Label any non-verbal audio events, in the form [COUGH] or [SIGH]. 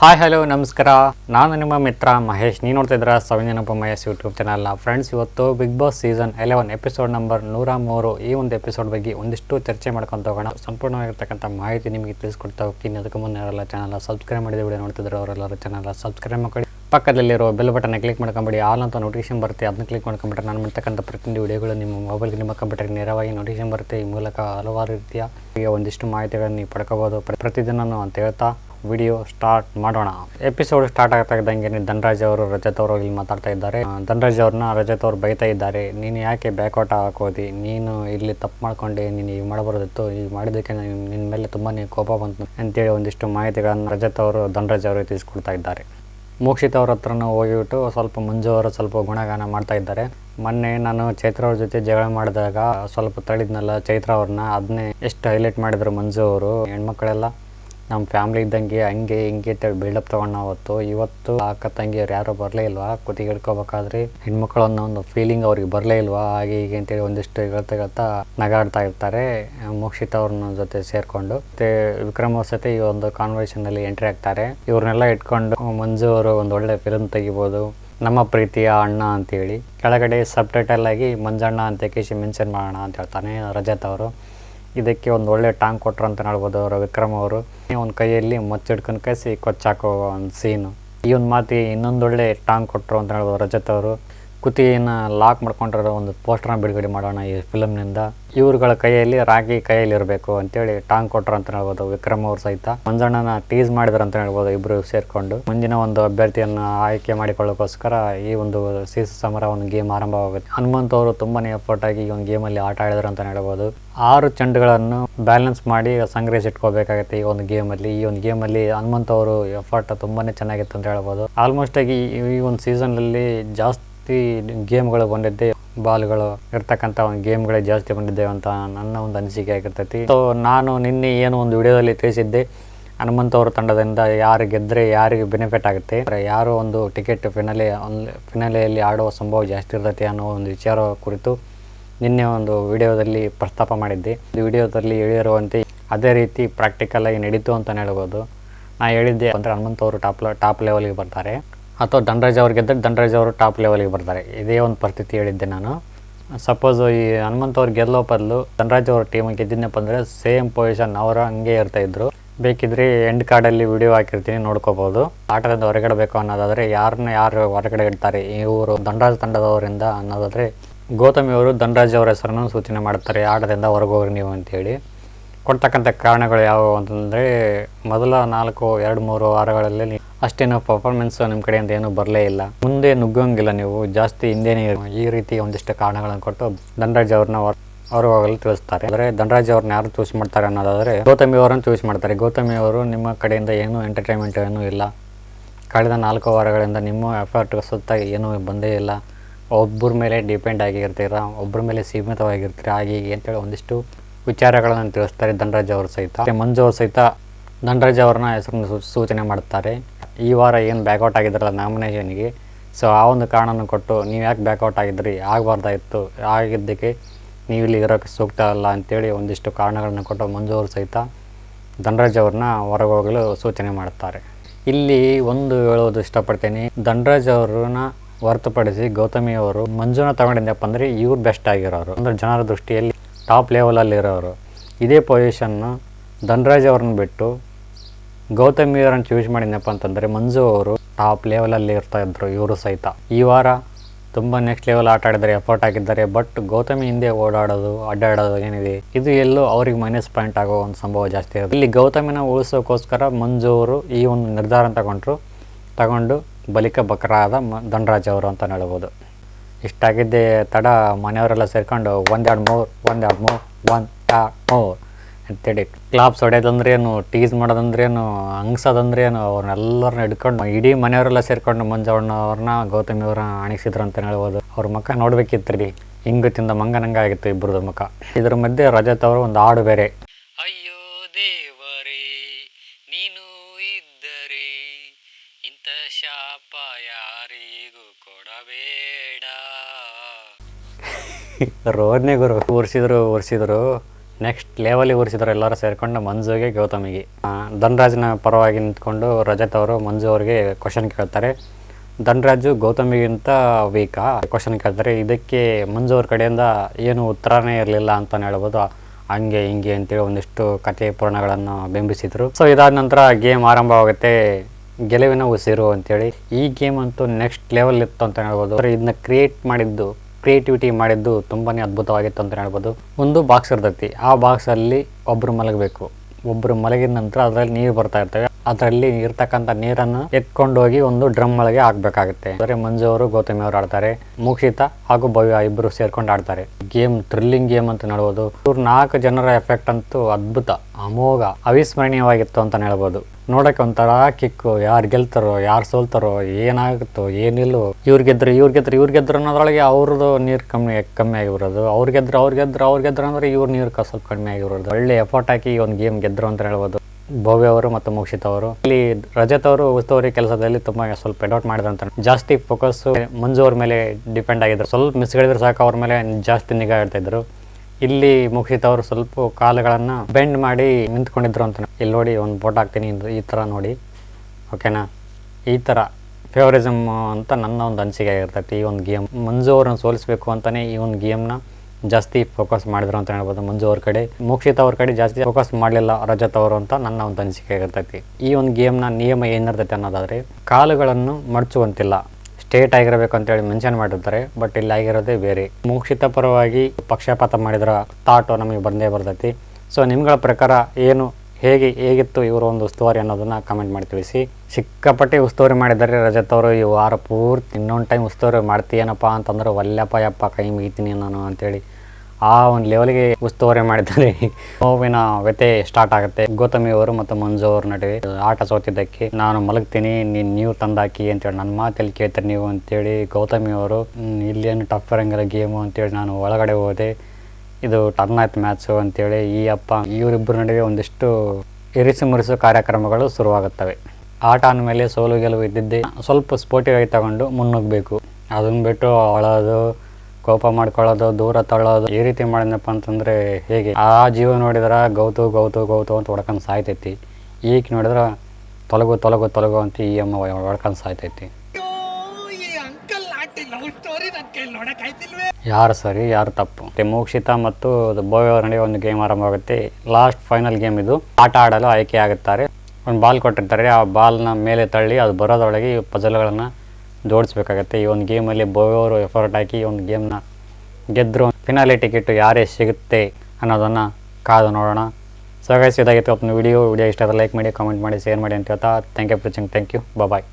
Hi hello ನಮಸ್ಕಾರ. ನಾನು ನಿಮ್ಮ ಮಿತ್ರ ಮಹೇಶ್. ನೀವು ನೋಡ್ತಾ ಇದ್ದೀರಾ ಸವಿನಪ್ಪ ಮಹೇಶ್ ಯೂಟ್ಯೂಬ್ ಚಾನಲ್ನ ಫ್ರೆಂಡ್ಸ್ ಇವತ್ತು big boss season eleven episode number ನೂರ ಮೂರು. ಈ ಒಂದು ಎಪಿಸೋಡ್ ಬಗ್ಗೆ ಒಂದಿಷ್ಟು ಚರ್ಚೆ ಮಾಡ್ಕೊಂತ ಹೋಗೋಣ. ಸಂಪೂರ್ಣವಾಗಿರ್ತಕ್ಕಂಥ ಮಾಹಿತಿ ನಿಮಗೆ ತಿಳಿಸ್ಕೊಡ್ತಾ ಹೋಗ್ತೀನಿ. ಅದಕ್ಕೆ ಮುಂದೆ ಅವರೆಲ್ಲ ಚಾನಲ್ ಸಬ್ಸ್ಕ್ರೈಬ್ ಮಾಡಿದ ವಿಡಿಯೋ ನೋಡ್ತಿದ್ರು ಅವರೆಲ್ಲರೂ ಚಾನಲ್ ಸಬ್ಸ್ಕ್ರೈಬ್ ಮಾಡ್ಕೊಳ್ಳಿ. ಪಕ್ಕದಲ್ಲಿರೋ ಬೆಲ್ ಬಟನ್ ಕ್ಲಿಕ್ ಮಾಡ್ಕೊಂಬಿಡಿ. ಆಲ್ ಅಂತ ನೋಟಿಫಿಕೇಶನ್ ಬರುತ್ತೆ. ಅದನ್ನ ಕ್ಲಿಕ್ ಮಾಡ್ಕೊಂಬಿಟ್ರೆ ನಾನು ಮಾಡ್ತಕ್ಕಂಥ ಪ್ರತಿಯೊಂದು ವಿಡಿಯೋಗಳು ನಿಮ್ಮ ಮೊಬೈಲ್ಗೆ ನಿಮ್ಮ ಕಂಪ್ಯೂಟರ್ಗೆ ನೇರವಾಗಿ ನೋಟಿಫಿಕೇಶನ್ ಬರುತ್ತೆ. ಈ ಮೂಲಕ ಹಲವಾರು ರೀತಿಯ ಈಗ ಒಂದಿಷ್ಟು ಮಾಹಿತಿಗಳನ್ನು ನೀವು ಪಡ್ಕೋಬೋದು. ಪ್ರತಿದಿನ ಅಂತ ಹೇಳ್ತಾ ವಿಡಿಯೋ ಸ್ಟಾರ್ಟ್ ಮಾಡೋಣ. ಎಪಿಸೋಡ್ ಸ್ಟಾರ್ಟ್ ಆಗ್ತಾ ಇದ್ದಂಗೆ ಧನರಾಜ್ ಅವರು, ರಜತ್ ಅವರು ಇಲ್ಲಿ ಮಾತಾಡ್ತಾ ಇದ್ದಾರೆ. ಧನರಾಜ್ ಅವ್ರನ್ನ ರಜತ್ ಅವ್ರು ಬೈತಾ ಇದ್ದಾರೆ. ನೀನು ಯಾಕೆ ಬ್ಯಾಕ್ಔಟ್ ಹಾಕೋದಿ ನೀನು ಇಲ್ಲಿ ತಪ್ಪು ಮಾಡ್ಕೊಂಡೆ, ನೀನು ಈಗ ಮಾಡಬಾರ್ದಿತ್ತು. ಈಗ ಮಾಡಿದ್ದಕ್ಕೆ ನಿನ್- ನಿನ್ನ ಮೇಲೆ ತುಂಬಾ ಕೋಪ ಬಂತು ಅಂತೇಳಿ ಒಂದಿಷ್ಟು ಮಾಹಿತಿಗಳನ್ನು ರಜತ್ ಅವರು, ಧನರಾಜ್ ಅವರು ತಿಳಿಸ್ಕೊಡ್ತಾ ಇದ್ದಾರೆ. ಮೋಕ್ಷಿತ್ ಅವ್ರ ಹತ್ರನೂ ಹೋಗಿಬಿಟ್ಟು ಸ್ವಲ್ಪ ಮಂಜು ಅವರು ಸ್ವಲ್ಪ ಗುಣಗಾನ ಮಾಡ್ತಾ ಇದ್ದಾರೆ. ಮೊನ್ನೆ ನಾನು ಚೈತ್ರ ಅವ್ರ ಜೊತೆ ಜಗಳ ಮಾಡಿದಾಗ ಸ್ವಲ್ಪ ತಳಿದ್ನಲ್ಲ ಚೈತ್ರ ಅವ್ರನ್ನ. ಅದನ್ನೇ ಎಷ್ಟು ಹೈಲೈಟ್ ಮಾಡಿದ್ರು ಮಂಜು ಅವರು, ಹೆಣ್ಮಕ್ಳೆಲ್ಲ. ನಮ್ಮ ಫ್ಯಾಮ್ಲಿ ಇದ್ದಂಗೆ ಹಂಗೆ ಹಿಂಗೆ ಬಿಲ್ಡಪ್ ತೊಗೊಂಡು ಅವತ್ತು ಇವತ್ತು ಅಕ್ಕ ತಂಗಿಯವ್ರು ಯಾರು ಬರಲೇ ಇಲ್ವಾ? ಕುತ್ತಿಗೆ ಹಿಡ್ಕೋಬೇಕಾದ್ರೆ ಹೆಣ್ಮಕ್ಳು ಅನ್ನೋ ಒಂದು ಫೀಲಿಂಗ್ ಅವ್ರಿಗೆ ಬರಲೇ ಇಲ್ವಾ? ಹಾಗೆ ಹೀಗೆ ಅಂತೇಳಿ ಒಂದಿಷ್ಟು ಹೇಳ್ತಾ ಹೇಳ್ತಾ ನಗಾಡ್ತಾ ಇರ್ತಾರೆ, ಮೋಕ್ಷಿತ್ ಅವ್ರನ್ನ ಜೊತೆ ಸೇರಿಕೊಂಡು. ಮತ್ತೆ ವಿಕ್ರಮ್ ಅವ್ರ ಜೊತೆ ಈ ಒಂದು ಕಾನ್ವರ್ಸೇಷನ್ ಅಲ್ಲಿ ಎಂಟ್ರಿ ಆಗ್ತಾರೆ. ಇವ್ರನ್ನೆಲ್ಲ ಇಟ್ಕೊಂಡು ಮಂಜು ಅವರು ಒಂದು ಒಳ್ಳೆ ಫಿಲ್ಮ್ ತೆಗಿಬೋದು. ನಮ್ಮ ಪ್ರೀತಿಯ ಅಣ್ಣ ಅಂತೇಳಿ ಕೆಳಗಡೆ ಸಬ್ ಟೈಟಲ್ ಆಗಿ ಮಂಜಣ್ಣ ಅಂತ ಕೇಶಿ ಮೆನ್ಷನ್ ಮಾಡೋಣ ಅಂತ ಹೇಳ್ತಾನೆ ರಜತ್ ಅವರು. ಇದಕ್ಕೆ ಒಂದು ಒಳ್ಳೆ ಟಾಂಗ್ ಕೊಟ್ರು ಅಂತ ಹೇಳ್ಬೋದು ಅವರು, ವಿಕ್ರಮ್ ಅವರು. ಒಂದು ಕೈಯಲ್ಲಿ ಮಚ್ಚಿಡ್ಕೊಂಡು ಕಸಿ ಕೊಚ್ಚಾಕೋ ಒಂದು ಸೀನು ಇವನ್ ಮಾತಿ ಇನ್ನೊಂದು ಒಳ್ಳೆ ಟಾಂಗ್ ಕೊಟ್ಟರು ಅಂತ ಹೇಳ್ಬೋದು ರಜತ್ ಅವರು. ಕುತ್ತಿಗೆಯನ್ನು ಲಾಕ್ ಮಾಡ್ಕೊಂಡಿರೋ ಒಂದು ಪೋಸ್ಟರ್ನ ಬಿಡುಗಡೆ ಮಾಡೋಣ ಈ ಫಿಲಮ್ನಿಂದ ಇವರುಗಳ ಕೈಯಲ್ಲಿ, ರಾಗಿ ಕೈಯಲ್ಲಿ ಇರಬೇಕು ಅಂತೇಳಿ ಟಾಂಗ್ ಕೊಟ್ರು ಅಂತ ಹೇಳ್ಬೋದು ವಿಕ್ರಮ್ ಅವ್ರು ಸಹಿತ. ಮಂಜಣ್ಣನ ಟೀಸ್ ಮಾಡಿದ್ರು ಅಂತ ಹೇಳ್ಬೋದು ಇಬ್ಬರು ಸೇರಿಕೊಂಡು. ಮುಂದಿನ ಒಂದು ಅಭ್ಯರ್ಥಿಯನ್ನು ಆಯ್ಕೆ ಮಾಡಿಕೊಳ್ಳೋಕ್ಕೋಸ್ಕರ ಈ ಒಂದು ಸೀಸ ಸಮರ ಒಂದು ಗೇಮ್ ಆರಂಭವಾಗುತ್ತೆ. ಹನುಮಂತ್ ಅವರು ತುಂಬಾನೇ ಎಫರ್ಟ್ ಆಗಿ ಈ ಒಂದು ಗೇಮಲ್ಲಿ ಆಟ ಆಡಿದ್ರು ಅಂತ ಹೇಳ್ಬೋದು. ಆರು ಚೆಂಡುಗಳನ್ನು ಬ್ಯಾಲೆನ್ಸ್ ಮಾಡಿ ಸಂಗ್ರಹಿಸಿಟ್ಕೋಬೇಕಾಗತ್ತೆ ಈ ಒಂದು ಗೇಮಲ್ಲಿ ಈ ಒಂದು ಗೇಮಲ್ಲಿ ಹನುಮಂತ್ ಅವರು ಎಫರ್ಟ್ ತುಂಬಾನೇ ಚೆನ್ನಾಗಿತ್ತು ಅಂತ ಹೇಳ್ಬೋದು. ಆಲ್ಮೋಸ್ಟ್ ಆಗಿ ಈ- ಒಂದು ಸೀಸನ್ ಅಲ್ಲಿ ಜಾಸ್ತಿ ಗೇಮ್ಗಳು ಬಂದಿದ್ದೆ, ಬಾಲ್ಗಳು ಇರ್ತಕ್ಕಂಥ ಒಂದು ಗೇಮ್ಗಳೇ ಜಾಸ್ತಿ ಬಂದಿದ್ದೇವೆ ಅಂತ ನನ್ನ ಒಂದು ಅನಿಸಿಕೆ ಆಗಿರ್ತೈತಿ. ಸೊ ನಾನು ನಿನ್ನೆ ಏನು ಒಂದು ವಿಡಿಯೋದಲ್ಲಿ ತಿಳಿಸಿದ್ದೆ ಹನುಮಂತ ಅವರ ತಂಡದಿಂದ ಯಾರು ಗೆದ್ದರೆ ಯಾರಿಗೆ ಬೆನಿಫಿಟ್ ಆಗುತ್ತೆ ಯಾರು ಒಂದು ಟಿಕೆಟ್ ಫಿನಲೆ ಫಿನಲೆಯಲ್ಲಿ ಆಡುವ ಸಂಭವ ಜಾಸ್ತಿ ಇರ್ತೈತಿ ಅನ್ನೋ ಒಂದು ವಿಚಾರ ಕುರಿತು ನಿನ್ನೆ ಒಂದು ವಿಡಿಯೋದಲ್ಲಿ ಪ್ರಸ್ತಾಪ ಮಾಡಿದ್ದೆ. ಈ ವಿಡಿಯೋದಲ್ಲಿ ಹೇಳಿರುವಂತೆ ಅದೇ ರೀತಿ ಪ್ರಾಕ್ಟಿಕಲ್ ಆಗಿ ನಡೀತು ಅಂತ ಹೇಳ್ಬೋದು. ನಾ ಹೇಳಿದ್ದೆ ಅಂದರೆ ಹನುಮಂತ ಅವರು ಟಾಪ್ ಟಾಪ್ ಲೆವೆಲ್ಗೆ ಬರ್ತಾರೆ. ಅಥವಾ ಧನರಾಜ್ ಅವ್ರು ಗೆದ್ದರೆ ಧನರಾಜ್ ಅವರು ಟಾಪ್ ಲೆವೆಲ್ಗೆ ಬರ್ತಾರೆ. ಇದೇ ಒಂದು ಪರಿಸ್ಥಿತಿ ಹೇಳಿದ್ದೆ ನಾನು. ಸಪೋಸ್ ಈ ಹನುಮಂತ ಅವ್ರು ಗೆಲ್ಲೋ ಬದಲು ಧನರಾಜ್ ಅವ್ರ ಟೀಮ್ ಗೆದ್ದಿನಪ್ಪ ಅಂದರೆ ಸೇಮ್ ಪೊಸಿಷನ್ ಅವರು ಹಂಗೆ ಇರ್ತಾ ಇದ್ರು. ಬೇಕಿದ್ರೆ ಎಂಡ್ ಕಾರ್ಡಲ್ಲಿ ವಿಡಿಯೋ ಹಾಕಿರ್ತೀನಿ, ನೋಡ್ಕೋಬೋದು. ಆಟದಿಂದ ಹೊರಗಡೆ ಬೇಕು ಅನ್ನೋದಾದರೆ ಯಾರನ್ನ ಯಾರು ಹೊರಗಡೆ ಇಡ್ತಾರೆ? ಇವರು ಧನರಾಜ್ ತಂಡದವರಿಂದ ಅನ್ನೋದಾದರೆ ಗೌತಮಿ ಅವರು ಧನರಾಜ್ ಅವರ ಹೆಸರನ್ನು ಸೂಚನೆ ಮಾಡ್ತಾರೆ, ಆಟದಿಂದ ಹೊರಗೋಗ್ರಿ ನೀವು ಅಂತೇಳಿ. ಕೊಡ್ತಕ್ಕಂಥ ಕಾರಣಗಳು ಯಾವುವು ಅಂತಂದರೆ ಮೊದಲ ನಾಲ್ಕು, ಎರಡು, ಮೂರು ವಾರಗಳಲ್ಲಿ ಅಷ್ಟೇನು ಪರ್ಫಾರ್ಮೆನ್ಸ್ ನಿಮ್ಮ ಕಡೆಯಿಂದ ಏನೂ ಬರಲೇ ಇಲ್ಲ. ಮುಂದೆ ನುಗ್ಗಂಗಿಲ್ಲ ನೀವು, ಜಾಸ್ತಿ ಹಿಂದೆನೇ ಈ ರೀತಿ ಒಂದಿಷ್ಟು ಕಾರಣಗಳನ್ನು ಕೊಟ್ಟು ಧನರಾಜ್ ಅವ್ರನ್ನ ಹೋಗಲು ತಿಳಿಸ್ತಾರೆ. ಅಂದರೆ ಧನರಾಜ್ ಅವ್ರನ್ನ ಯಾರು ಚೂಸ್ ಮಾಡ್ತಾರೆ ಅನ್ನೋದಾದರೆ ಗೌತಮಿ ಅವರನ್ನು ಚೂಸ್ ಮಾಡ್ತಾರೆ. ಗೌತಮಿ ಅವರು ನಿಮ್ಮ ಕಡೆಯಿಂದ ಏನೂ ಎಂಟರ್ಟೈನ್ಮೆಂಟ್ ಏನೂ ಇಲ್ಲ. ಕಳೆದ ನಾಲ್ಕು ವಾರಗಳಿಂದ ನಿಮ್ಮ ಎಫರ್ಟ್ ಸುತ್ತ ಏನೂ ಬಂದೇ ಇಲ್ಲ. ಒಬ್ಬರ ಮೇಲೆ ಡಿಪೆಂಡ್ ಆಗಿರ್ತೀರ ಒಬ್ಬರ ಮೇಲೆ ಸೀಮಿತವಾಗಿರ್ತೀರ, ಹಾಗೆ ಅಂತೇಳಿ ಒಂದಿಷ್ಟು ವಿಚಾರಗಳನ್ನು ತಿಳಿಸ್ತಾರೆ ಧನರಾಜ್ ಅವರು ಸಹಿತ. ಮಂಜು ಅವರು ಸಹಿತ ಧನರಾಜ್ ಅವ್ರನ್ನ ಹೆಸರನ್ನು ಸೂಚನೆ ಮಾಡುತ್ತಾರೆ ಈ ವಾರ ಏನು ಬ್ಯಾಕ್ಔಟ್ ಆಗಿದ್ರಲ್ಲ ನಾಮಿನೇಷನ್ಗೆ ಸೊ ಆ ಒಂದು ಕಾರಣನ ಕೊಟ್ಟು ನೀವು ಯಾಕೆ ಬ್ಯಾಕ್ಔಟ್ ಆಗಿದ್ರಿ? ಆಗಬಾರ್ದಾಯಿತ್ತು ಆಗಿದ್ದಕ್ಕೆ ನೀವು ಇಲ್ಲಿ ಇರೋಕ್ಕೆ ಸೂಕ್ತ ಅಲ್ಲ ಅಂತೇಳಿ ಒಂದಿಷ್ಟು ಕಾರಣಗಳನ್ನು ಕೊಟ್ಟು ಮಂಜು ಅವರು ಸಹಿತ ಧನರಾಜ್ ಅವ್ರನ್ನ ಹೊರಗೆ ಹೋಗಲು ಸೂಚನೆ ಮಾಡುತ್ತಾರೆ ಇಲ್ಲಿ ಒಂದು ಹೇಳೋದು ಇಷ್ಟಪಡ್ತೀನಿ, ಧನರಾಜ್ ಅವ್ರನ್ನ ಹೊರತುಪಡಿಸಿ ಗೌತಮಿ ಅವರು ಮಂಜುನ ತಗೊಂಡಿದ್ದಪ್ಪ ಅಂದರೆ ಇವ್ರು ಬೆಸ್ಟ್ ಆಗಿರೋರು. ಅಂದ್ರೆ ಜನರ ದೃಷ್ಟಿಯಲ್ಲಿ ಟಾಪ್ ಲೆವೆಲಲ್ಲಿರೋರು ಇದೇ ಪೊಸಿಷನ್ನು ಧನರಾಜ್ ಅವ್ರನ್ನ ಬಿಟ್ಟು ಗೌತಮಿ ಅವರನ್ನು ಚೂಸ್ ಮಾಡಿದ್ನಪ್ಪ ಅಂತಂದರೆ ಮಂಜು ಅವರು ಟಾಪ್ ಲೆವೆಲಲ್ಲಿ ಇರ್ತಾ ಇದ್ರು, ಇವರು ಸಹಿತ. ಈ ವಾರ ತುಂಬ ನೆಕ್ಸ್ಟ್ ಲೆವೆಲ್ ಆಟ ಆಡಿದರೆ ಎಫರ್ಟ್ ಹಾಕಿದ್ದಾರೆ ಬಟ್ ಗೌತಮಿ ಹಿಂದೆ ಓಡಾಡೋದು, ಅಡ್ಡಾಡೋದು ಏನಿದೆ, ಇದು ಎಲ್ಲೋ ಅವ್ರಿಗೆ ಮೈನಸ್ ಪಾಯಿಂಟ್ ಆಗೋ ಒಂದು ಸಂಭವ ಜಾಸ್ತಿ ಇರೋದು ಇಲ್ಲಿ ಗೌತಮಿನ ಉಳಿಸೋಕ್ಕೋಸ್ಕರ ಮಂಜು ಅವರು ಈ ಒಂದು ನಿರ್ಧಾರ ತಗೊಂಡ್ರು, ತಗೊಂಡು ಬಲಿಕ ಬಕರಾದ ಮ, ಧನರಾಜ್ ಅವರು ಅಂತ ಹೇಳ್ಬೋದು. ಇಷ್ಟಾಗಿದ್ದೆ ತಡ ಮನೆಯವರೆಲ್ಲ ಸೇರ್ಕೊಂಡು ಒಂದೆರಡು ಮೂರು ಒಂದೆರಡು ಮೂರು ಒಂದು ಎರಡು ಮೂರು ಅಂತೇಳಿ ಕ್ಲಾಪ್ಸ್ ಹೊಡೆಯೋದಂದ್ರೇನು ಟೀಸ್ ಮಾಡೋದಂದ್ರೇನು ಹಂಗ್ಸೋದಂದ್ರೇನು ಅವ್ರನ್ನೆಲ್ಲರನ್ನ ಹಿಡ್ಕೊಂಡು ಇಡೀ ಮನೆಯವರೆಲ್ಲ ಸೇರ್ಕೊಂಡು ಮಂಜವಣ್ಣ ಅವ್ರನ್ನ ಗೌತಮಿ ಅವ್ರನ್ನ ಅಣಿಸಿದ್ರು ಅಂತ ಹೇಳ್ಬೋದು. ಅವ್ರ ಮುಖ ನೋಡ್ಬೇಕಿತ್ತು ರೀ ಹಿಂಗು ತಿಂದ ಮಂಗನಂಗ ಆಗಿತ್ತು ಇಬ್ಬರದ ಮುಖ. ಇದ್ರ ಮಧ್ಯೆ ರಜತ್ ಅವರು ಒಂದು ಹಾಡು ಬೇರೆ. ಅಯ್ಯೋ ದೇವರೇ ನೀನು ಇದ್ದರೆ ಇಂಥ ಶಾಪ ಯಾರಿಗೂ ಕೊಡಬೇಡ. [LAUGHS] ರೋಡ್ನೇ ಗುರು ಒರ್ಸಿದ್ರು ಒರ್ಸಿದ್ರು ನೆಕ್ಸ್ಟ್ ಲೆವೆಲಿಗೆ ಊರಿಸಿದ್ರು ಎಲ್ಲರೂ ಸೇರಿಕೊಂಡು ಮಂಜುಗೆ ಗೌತಮಿಗೆ. ಧನರಾಜ್ನ ಧನ್ರಾಜ್ನ ಪರವಾಗಿ ನಿಂತ್ಕೊಂಡು ರಜತ್ ಅವರು, ಮಂಜು ಅವರಿಗೆ ಕ್ವಶನ್ ಕೇಳ್ತಾರೆ. ಧನರಾಜು, ಗೌತಮಿಗಿಂತ ವೀಕಾ ಕ್ವಶನ್ ಕೇಳ್ತಾರೆ, ಇದಕ್ಕೆ ಮಂಜು ಅವ್ರ ಕಡೆಯಿಂದ ಏನು ಉತ್ತರನೇ ಇರಲಿಲ್ಲ ಅಂತಲೇ ಹೇಳ್ಬೋದು. ಹಂಗೆ ಹಿಂಗೆ ಅಂತೇಳಿ ಒಂದಿಷ್ಟು ಕಥೆ ಪೂರ್ಣಗಳನ್ನು ಬಿಂಬಿಸಿದರು. ಸೊ ಇದಾದ ನಂತರ ಗೇಮ್ ಆರಂಭವಾಗುತ್ತೆ ಗೆಲುವಿನ ಉಸಿರು ಅಂತೇಳಿ. ಈ ಗೇಮ್ ಅಂತೂ ನೆಕ್ಸ್ಟ್ ಲೆವೆಲ್ ಇತ್ತು ಅಂತ ಹೇಳ್ಬೋದು. ಇದನ್ನ ಕ್ರಿಯೇಟ್ ಮಾಡಿದ್ದು ಕ್ರಿಯೇಟಿವಿಟಿ ಮಾಡಿದ್ದು ತುಂಬಾನೇ ಅದ್ಭುತವಾಗಿತ್ತು ಅಂತ ಹೇಳ್ಬೋದು. ಒಂದು ಬಾಕ್ಸ್ ಇರ್ತೈತಿ. ಆ ಬಾಕ್ಸಲ್ಲಿ ಒಬ್ಬರು ಮಲಗಬೇಕು. ಒಬ್ಬರು ಮಲಗಿದ ನಂತರ ಅದರಲ್ಲಿ ನೀರು ಬರ್ತಾ ಇರ್ತವೆ. ಅದರಲ್ಲಿ ಇರ್ತಕ್ಕಂಥ ನೀರನ್ನು ಎತ್ಕೊಂಡು ಹೋಗಿ ಒಂದು ಡ್ರಮ್ ಒಳಗೆ ಹಾಕ್ಬೇಕಾಗುತ್ತೆ. ಅಂದರೆ ಮಂಜು ಅವರು, ಗೌತಮಿ ಅವರು ಆಡ್ತಾರೆ. ಮೋಕ್ಷಿತ ಹಾಗೂ ಭವ್ಯ ಇಬ್ಬರು ಸೇರ್ಕೊಂಡು ಆಡ್ತಾರೆ. ಗೇಮ್ ಥ್ರಿಲ್ಲಿಂಗ್ ಗೇಮ್ ಅಂತ ಹೇಳ್ಬೋದು. ಇವ್ರು ನಾಲ್ಕು ಜನರ ಎಫೆಕ್ಟ್ ಅಂತೂ ಅದ್ಭುತ, ಅಮೋಘ, ಅವಿಸ್ಮರಣೀಯವಾಗಿತ್ತು ಅಂತ ಹೇಳ್ಬೋದು. ನೋಡಕ್ಕೆ ಒಂಥರ ಕಿಕ್ಕು, ಯಾರು ಗೆಲ್ತಾರೋ, ಯಾರು ಸೋಲ್ತಾರೋ, ಏನಾಗುತ್ತೋ ಏನಿಲ್ಲೋ ಇವ್ರು ಗೆದ್ರು ಇವ್ರು ಗೆದ್ರು ಇವ್ರು ಗೆದ್ರು ಅನ್ನೋದ್ರೊಳಗೆ ಅವ್ರದ್ದು ನೀರು ಕಮ್ಮಿ ಕಮ್ಮಿ ಆಗಿರೋದು ಅವ್ರು ಗೆದ್ರು ಅವ್ರು ಗೆದ್ರು ಅವ್ರು ಗೆದ್ರು ಅಂದ್ರೆ ಇವ್ರ ನೀರು ಸ್ವಲ್ಪ ಕಡಿಮೆ ಆಗಿಬಿಡೋದು. ಒಳ್ಳೆ ಎಫರ್ಟ್ ಹಾಕಿ ಒಂದು ಗೇಮ್ ಗೆದ್ರು ಅಂತ ಹೇಳ್ಬೋದು. ಭವ್ಯ ಅವರು ಮತ್ತು ಮೋಕ್ಷಿತ್ ಅವರು. ಇಲ್ಲಿ ರಜತ್ ಅವರು ಉಸ್ತುವಾರಿ ಕೆಲಸದಲ್ಲಿ ತುಂಬಾ ಸ್ವಲ್ಪ ಎಡೌಟ್ ಮಾಡಿದ್ರು ಅಂತ ಜಾಸ್ತಿ ಫೋಕಸ್ ಮಂಜು ಅವ್ರ ಮೇಲೆ ಡಿಪೆಂಡ್ ಆಗಿದ್ರು. ಸ್ವಲ್ಪ ಮಿಸ್ಗಳಿದ್ರೆ ಸಾಕು, ಅವ್ರ ಮೇಲೆ ಜಾಸ್ತಿ ನಿಗಾ ಇಡ್ತಾ ಇದ್ರು. ಇಲ್ಲಿ ಮುಕ್ಷಿತ್ ಅವರು ಸ್ವಲ್ಪ ಕಾಲುಗಳನ್ನು ಬೆಂಡ್ ಮಾಡಿ ನಿಂತ್ಕೊಂಡಿದ್ರು ಅಂತ ಇಲ್ಲಿ ನೋಡಿ ಒಂದು ಬೋಟ್ ಹಾಕ್ತೀನಿ ಈ ಥರ ನೋಡಿ. ಓಕೆನಾ ಈ ಥರ ಫೇವರಿಸಮ್ ಅಂತ ನನ್ನ ಒಂದು ಅನಿಸಿಕೆ ಆಗಿರ್ತೈತಿ. ಈ ಒಂದು ಗೇಮ್ ಮಂಜು ಅವ್ರನ್ನ ಸೋಲಿಸಬೇಕು ಅಂತಲೇ ಈ ಒಂದು ಗೇಮ್ನ ಜಾಸ್ತಿ ಫೋಕಸ್ ಮಾಡಿದ್ರು ಅಂತ ಹೇಳ್ಬೋದು ಮಂಜು ಅವ್ರ ಕಡೆ. ಮೋಕ್ಷಿತ್ ಅವ್ರ ಕಡೆ ಜಾಸ್ತಿ ಫೋಕಸ್ ಮಾಡಲಿಲ್ಲ ರಜತ್ ಅವರು ಅಂತ ನನ್ನ ಒಂದು ಅನಿಸಿಕೆ ಆಗಿರ್ತೈತಿ. ಈ ಒಂದು ಗೇಮ್ನ ನಿಯಮ ಏನಿರ್ತೈತಿ ಅನ್ನೋದಾದರೆ ಕಾಲುಗಳನ್ನು ಮಡಚುವಂತಿಲ್ಲ. ಸ್ಟೇಟ್ ಆಗಿರಬೇಕು ಅಂತೇಳಿ ಮೆನ್ಷನ್ ಮಾಡಿರ್ತಾರೆ ಬಟ್ ಇಲ್ಲಿ ಆಗಿರೋದೇ ಬೇರೆ. ಮೋಕ್ಷಿತ ಪರವಾಗಿ ಪಕ್ಷಪಾತ ಮಾಡಿದ್ರ ಥಾಟು ನಮಗೆ ಬಂದೇ ಬರ್ತೈತಿ. ಸೊ ನಿಮ್ಗಳ ಪ್ರಕಾರ ಏನು, ಹೇಗೆ, ಹೇಗಿತ್ತು ಇವರ ಒಂದು ಉಸ್ತುವಾರಿ ಅನ್ನೋದನ್ನ ಕಮೆಂಟ್ ಮಾಡಿ ತಿಳಿಸಿ. ಸಿಕ್ಕಾಪಟ್ಟೆ ಉಸ್ತುವಾರಿ ಮಾಡಿದ್ದಾರೆ ರಜತ್ ಅವರು ಈ ವಾರ ಪೂರ್ತಿ ಇನ್ನೊಂದು ಟೈಮ್ ಉಸ್ತುವಾರಿ ಮಾಡ್ತೀಯನಪ್ಪ ಅಂತಂದ್ರೆ ಒಲ್ಲೆಪ್ಪ ಯಪ್ಪ, ಕೈ ಮುಗಿತೀನಿ ನಾನು ಅಂತೇಳಿ. ಆ ಒಂದು ಲೆವೆಲ್ಗೆ ಉಸ್ತುವಾರಿ ಮಾಡಿದ್ದಾರೆ. ನೋವಿನ ವ್ಯತೆ ಸ್ಟಾರ್ಟ್ ಆಗುತ್ತೆ. ಗೌತಮಿ ಅವರು ಮತ್ತು ಮಂಜು ಅವ್ರ ನಡುವೆ ಆಟ ಸೋತಿದ್ದಕ್ಕೆ ನಾನು ಮಲಗ್ತೀನಿ, ನೀನು ನೀವು ತಂದಾಕಿ ಅಂತೇಳಿ ನನ್ನ ಮಾತಲ್ಲಿ ಕೇಳ್ತಾರೆ ನೀವು ಅಂತೇಳಿ ಗೌತಮಿ ಅವರು ಇಲ್ಲಿ ಇಲ್ಲೇನು ಟಫ್ ಇರಂಗಿಲ್ಲ ಗೇಮು ಅಂತೇಳಿ ನಾನು ಒಳಗಡೆ ಹೋದೆ. ಇದು ಟರ್ನ್ ಆಯ್ತು ಮ್ಯಾಚು ಅಂತೇಳಿ ಈ ಅಪ್ಪ, ಇವರಿಬ್ಬರ ನಡುವೆ ಒಂದಿಷ್ಟು ಇರಿಸು ಮುರಿಸು ಕಾರ್ಯಕ್ರಮಗಳು ಶುರುವಾಗುತ್ತವೆ. ಆಟ ಅಂದಮೇಲೆ ಸೋಲು ಗೆಲುವು ಇದ್ದಿದ್ದೆ ಸ್ವಲ್ಪ ಸ್ಪೋರ್ಟಿವ್ ಆಗಿ ತಗೊಂಡು ಮುನ್ನುಗ್ಗಬೇಕು ಅದನ್ನು ಬಿಟ್ಟು ಅಳೋದು ಕೋಪ ಮಾಡ್ಕೊಳ್ಳೋದು ದೂರ ತಳ್ಳೋದು ಈ ರೀತಿ ಮಾಡಿದ್ನಪ್ಪ ಅಂತಂದ್ರೆ ಹೇಗೆ? ಆ ಜೀವ ನೋಡಿದ್ರ ಗೌತು ಗೌತು ಗೌತು ಅಂತ ಹೊಡ್ಕೊಂಡು ಸಾಯ್ತೈತಿ. ಈಕ್ ನೋಡಿದ್ರ ತೊಲಗು ತೊಲಗು ತೊಲಗು ಅಂತ ಈ ಅಮ್ಮ ಹೊಡ್ಕೊಂಡು ಸಾಯ್ತೈತಿ. ಯಾರು ಸರಿ ಯಾರು ತಪ್ಪು? ಮೋಕ್ಷಿತ ಮತ್ತು ಭವ್ಯವರ ನಡೆಯ ಒಂದು ಗೇಮ್ ಆರಂಭ ಆಗುತ್ತೆ. ಲಾಸ್ಟ್ ಫೈನಲ್ ಗೇಮ್ ಇದು. ಆಟ ಆಡಲು ಆಯ್ಕೆ ಆಗುತ್ತಾರೆ. ಒಂದು ಬಾಲ್ ಕೊಟ್ಟಿರ್ತಾರೆ. ಆ ಬಾಲ್ನ ಮೇಲೆ ತಳ್ಳಿ ಅದು ಬರೋದ್ರೊಳಗೆ ಈ ಪಜಲ್ಗಳನ್ನು ಜೋಡಿಸ್ಬೇಕಾಗತ್ತೆ ಈ ಒಂದು ಗೇಮಲ್ಲಿ ಬೋಯೋರು ಎಫರ್ಟ್ ಹಾಕಿ ಈ ಒಂದು ಗೇಮ್ನ ಗೆದ್ದರು ಫಿನಾಲಿ ಟಿಕೆಟ್ ಯಾರೇ ಸಿಗುತ್ತೆ ಅನ್ನೋದನ್ನು ಕಾದು ನೋಡೋಣ. ಸೊ ಗೈಸ್ ಇದಾಗಿತ್ತು ಒಂದು ವಿಡಿಯೋ ವಿಡಿಯೋ ಇಷ್ಟ ಲೈಕ್ ಮಾಡಿ ಕಾಮೆಂಟ್ ಮಾಡಿ ಶೇರ್ ಮಾಡಿ ಅಂತ ಹೇಳ್ತಾ thank you for watching thank you bye